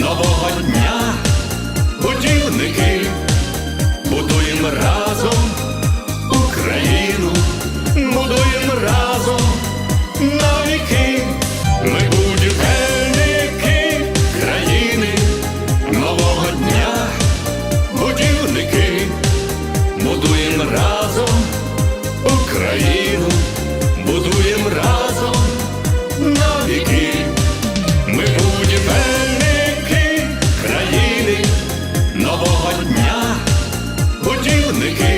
нового дня, будівники, будуємо разом Україну, будуємо разом навіки, ми будівельники країни, нового дня, будівники, будуємо разом Україну, будуємо разом навіки. the king.